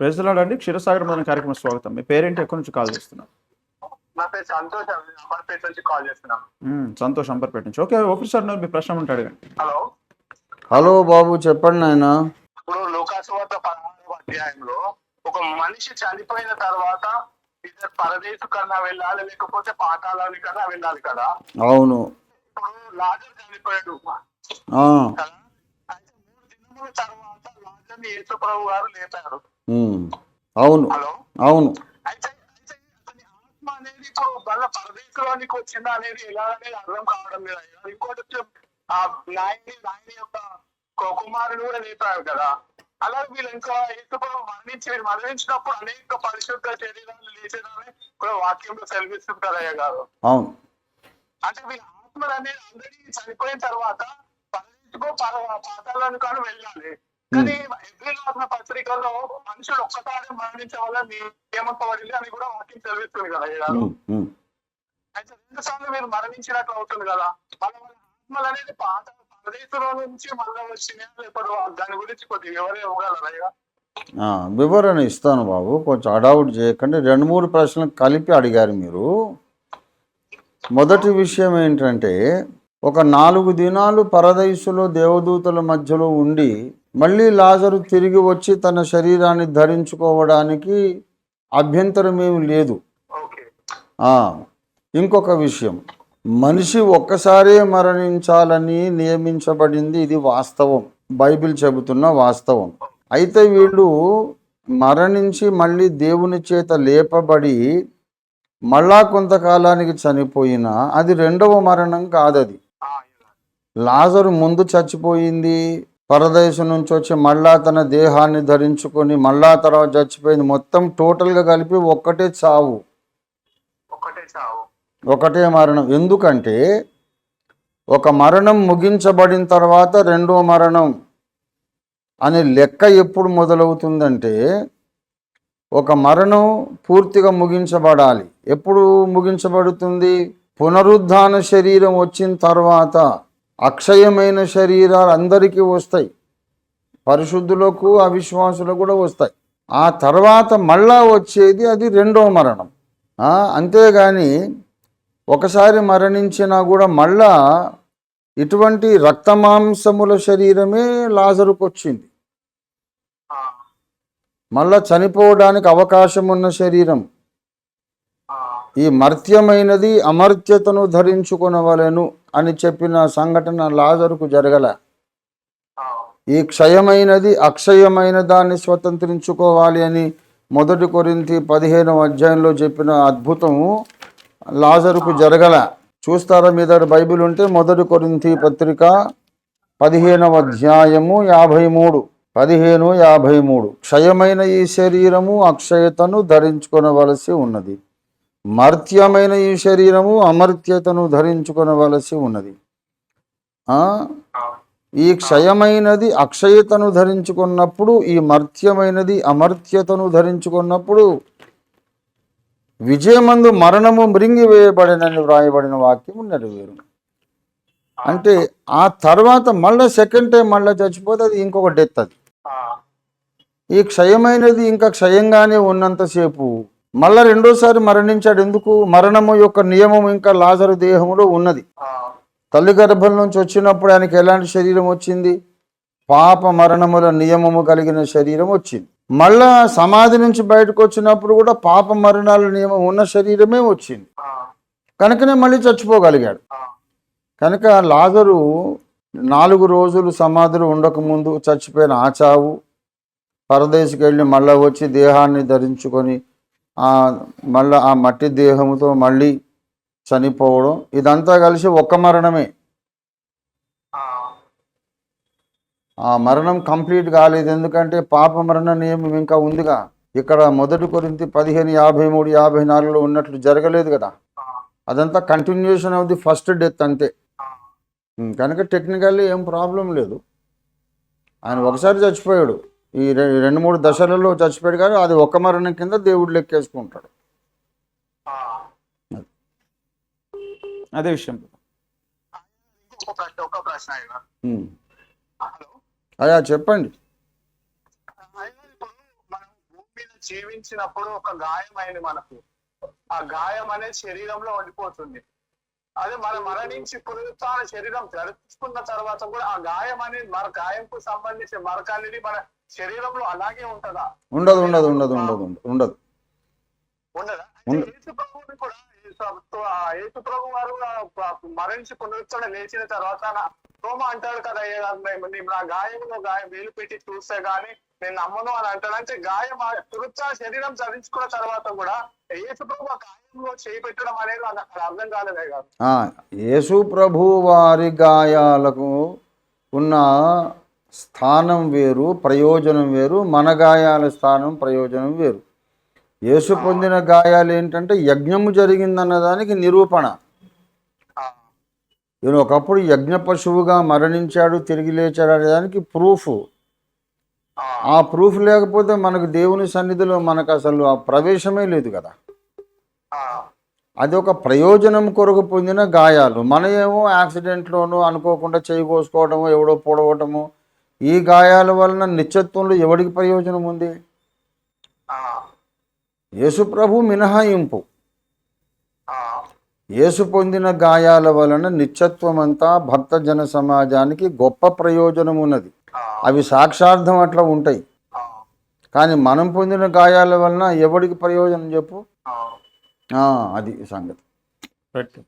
ప్రెజలాడ్ అండి. క్షీరసాగర్ మన కార్యక్రమం స్వాగతం. మీ పేరేంటి? ఎక్కడి నుంచి కాల్ చేస్తున్నారు? నా పేరు సంతోష్ అండి. అమర్పేట నుంచి కాల్ చేస్తున్నాను సంతోష్ అంబర్పేట నుంచి. ఓకే ఓకే సార్ మీ ప్రశ్న ఉంటాడు హలో. హలో బాబు చెప్పండి నాయన. ఇప్పుడు లోకాసువార్త పదహారవ అధ్యాయంలో ఒక మనిషి చనిపోయిన తర్వాత ఇద్దరు పరదేశు కన్నా వెళ్ళాలి లేకపోతే పాతాళానికి కన్నా వెళ్ళాలి కదా? అవును. ఇప్పుడు లాజర్ చనిపోయాడు. మూడు దినముల తర్వాత లాజర్ని యేసు ప్రభు గారు లేపారు. అవును. అవును. అయితే అయితే అతని ఆత్మ అనేది ఇప్పుడు మళ్ళీ పరదేశంలోనికి వచ్చిందా అనేది ఎలా అనేది అర్థం కావడం లేదు. ఇంకోటి ఆ నాయని నాయని యొక్క కుమారుడు కూడా లేపారు కదా. అలాగే వీళ్ళు ఇంకా యేసుప్రభు మరణించి మరణించినప్పుడు అనేక పరిశుద్ధ శరీరాలు లేచేదని కూడా వాక్యంలో సెలవిస్తుంటారు అయ్య గారు అవును. అంటే వీళ్ళ ఆత్మలు అనేది అందరికీ చనిపోయిన తర్వాత పరదేశకు పాతాలను కానీ వెళ్ళాలి. కానీ ఎవ్రీ ఆత్మ పత్రికలో మనుషులు ఒక్కసారి మరణించే వల్ల నియమింపబడింది అని కూడా వాక్యం సెలవిస్తుంది కదా ఉమ్. అయితే రెండు సార్లు మీరు మరణించినట్లు అవుతుంది కదా. వాళ్ళ ఆత్మలు అనేది పాత పరదేశంలో నుంచి మళ్ళీ వచ్చినాయా లేకపోతే దాని గురించి కొద్దిగా ఎవరు ఇవ్వగలరా వివరణ ఇస్తాను బాబు. కొంచెం అడౌట్ చేయకండి. రెండు మూడు ప్రశ్నలు కలిపి అడిగారు మీరు. మొదటి విషయం ఏంటంటే ఒక నాలుగు దినాలు పరదైసులో దేవదూతల మధ్యలో ఉండి మళ్ళీ లాజరు తిరిగి వచ్చి తన శరీరాన్ని ధరించుకోవడానికి అభ్యంతరం ఏమి లేదు. ఇంకొక విషయం. మనిషి ఒక్కసారే మరణించాలని నియమించబడింది ఇది వాస్తవం. బైబిల్ చెబుతున్న వాస్తవం. అయితే వీళ్ళు మరణించి మళ్ళీ దేవుని చేత లేపబడి మళ్ళా కొంతకాలానికి చనిపోయినా అది రెండవ మరణం కాదది. లాజరు ముందు చచ్చిపోయింది. పరదేశం నుంచి వచ్చి మళ్ళా తన దేహాన్ని ధరించుకొని మళ్ళా తర్వాత చచ్చిపోయింది. మొత్తం టోటల్గా కలిపి ఒక్కటే చావు. ఒకటే మరణం. ఎందుకంటే ఒక మరణం ముగించబడిన తర్వాత రెండో మరణం అనే లెక్క ఎప్పుడు మొదలవుతుందంటే ఒక మరణం పూర్తిగా ముగించబడాలి. ఎప్పుడు ముగించబడుతుంది? పునరుద్ధాన శరీరం వచ్చిన తర్వాత. అక్షయమైన శరీరాలు అందరికీ వస్తాయి. పరిశుద్ధులకు అవిశ్వాసులకు కూడా వస్తాయి. ఆ తర్వాత మళ్ళా వచ్చేది అది రెండో మరణం. అంతేగాని ఒకసారి మరణించినా కూడా మళ్ళా ఇటువంటి రక్తమాంసముల శరీరమే లాజరుకు వచ్చింది మళ్ళా చనిపోవడానికి అవకాశం ఉన్న శరీరం. ఈ మర్త్యమైనది అమర్త్యతను ధరించుకునవలను అని చెప్పిన సంఘటన లాజరుకు జరగల. ఈ క్షయమైనది అక్షయమైన దాన్ని స్వతంత్రించుకోవాలి అని మొదటి కొరింతి పదిహేనవ అధ్యాయంలో చెప్పిన అద్భుతము లాజరుకు జరగల. చూస్తారా మీ దగ్గర బైబిల్ ఉంటే మొదటి కొరింతి పత్రిక పదిహేనవ అధ్యాయము యాభై మూడు. పదిహేను యాభై మూడు. క్షయమైన ఈ శరీరము అక్షయతను ధరించుకొనవలసి ఉన్నది. మర్త్యమైన ఈ శరీరము అమర్త్యతను ధరించుకొనవలసి ఉన్నది. ఆ? ఈ క్షయమైనది అక్షయతను ధరించుకున్నప్పుడు ఈ మర్త్యమైనది అమర్త్యతను ధరించుకున్నప్పుడు విజయమందు మరణము మృంగివేయబడినని వ్రాయబడిన వాక్యము నెరవేరు. అంటే ఆ తర్వాత మళ్ళీ సెకండ్ టైం మళ్ళీ చచ్చిపోతే అది ఇంకొక డెత్ అది. ఈ క్షయమైనది ఇంకా క్షయంగానే ఉన్నంతసేపు మళ్ళా రెండోసారి మరణించాడు. ఎందుకు? మరణము యొక్క నియమం ఇంకా లాజరు దేహంలో ఉన్నది. తల్లి గర్భం నుంచి వచ్చినప్పుడు ఆయనకి ఎలాంటి శరీరం వచ్చింది? పాప మరణముల నియమము కలిగిన శరీరం వచ్చింది. మళ్ళా సమాధి నుంచి బయటకు వచ్చినప్పుడు కూడా పాప మరణాల నియమం ఉన్న శరీరమే వచ్చింది. కనుకనే మళ్ళీ చచ్చిపోగలిగాడు. కనుక లాజరు నాలుగు రోజులు సమాధులు ఉండకముందు చచ్చిపోయిన ఆ చావు పరదేశికి వెళ్ళి మళ్ళా వచ్చి దేహాన్ని ధరించుకొని మళ్ళా ఆ మట్టి దేహంతో మళ్ళీ చనిపోవడం ఇదంతా కలిసి ఒక్క మరణమే. ఆ, మరణం కంప్లీట్ కాలేదు. ఎందుకంటే పాప మరణ నియమం ఇంకా ఉందిగా. ఇక్కడ మొదటి కొరింతి పదిహేను యాభై మూడు యాభై నాలుగులో ఉన్నట్లు జరగలేదు కదా. అదంతా continuation of the first death అంతే. కనుక టెక్నికల్లీ ఏం ప్రాబ్లం లేదు. ఆయన ఒకసారి చచ్చిపోయాడు. ఈ రెండు మూడు దశలలో చచ్చిపోయాడు కానీ అది ఒక మరణం కింద దేవుడు లెక్కేసుకుంటాడు. ఆ. అదే విషయం. ఒక ప్రశ్న హలో అయ్యా చెప్పండి. భూమి మీద జీవించినప్పుడు ఒక గాయం అయింది మనకు. ఆ గాయం అనేది శరీరంలో ఉండిపోతుంది. అదే మనం మరణించి పొందుతా శరీరం తెరుచుకున్న తర్వాత కూడా ఆ గాయం అనేది మన గాయంకు సంబంధించిన మరక అనేది మన శరీరంలో అలాగే ఉంటదా? ఉండదు ఉండదు ఉండదు ఉండదు ఉండదు ఉండదు. ఉండదా? ఉండ- యేసు ప్రభు వారు మరణించి పునరుత్థానం లేచిన తర్వాత రోమ అంటాడు కదా "ఏ, నేను నీ- గాయంలో గాయం వేలు పెట్టి చూస్తే గానీ నేను నమ్మను అని అంటాడు. అంటే గాయం పునరుత్థాన శరీరం ధరించుకున్న తర్వాత కూడా యేసు ప్రభు ఆ గాయంలో చేయి పెట్టడం అనేది నాకు అర్థం కాలేదే కాదు. యేసు ప్రభు వారి గాయాలకు ఉన్న స్థానం వేరు ప్రయోజనం వేరు మన గాయాల స్థానం ప్రయోజనం వేరు. యేసు పొందిన గాయాలు ఏంటంటే యజ్ఞము జరిగిందన్న దానికి నిరూపణ. ఈయన ఒకప్పుడు యజ్ఞ పశువుగా మరణించాడు తిరిగి లేచాడు అనే దానికి ప్రూఫ్. ఆ, ప్రూఫ్ లేకపోతే మనకు దేవుని సన్నిధిలో మనకు అసలు ఆ ప్రవేశమే లేదు కదా. అది ఒక ప్రయోజనం కొరకు పొందిన గాయాలు. మన ఏమో యాక్సిడెంట్లోనూ అనుకోకుండా చేయి కోసుకోవడము ఎవడో పొడవటము ఈ గాయాల వలన నిత్యత్వంలో ఎవడికి ప్రయోజనం ఉంది? ఆ, యేసు ప్రభు మినహాయింపు. ఆ, యేసు పొందిన గాయాల వలన నిత్యత్వం అంతా భక్త జన సమాజానికి గొప్ప ప్రయోజనం ఉన్నది. అవి సాక్షార్థం అట్లా ఉంటాయి. కానీ మనం పొందిన గాయాల వలన ఎవడికి ప్రయోజనం చెప్పు? ఆ. ఆ, అది సంగతి. రైట్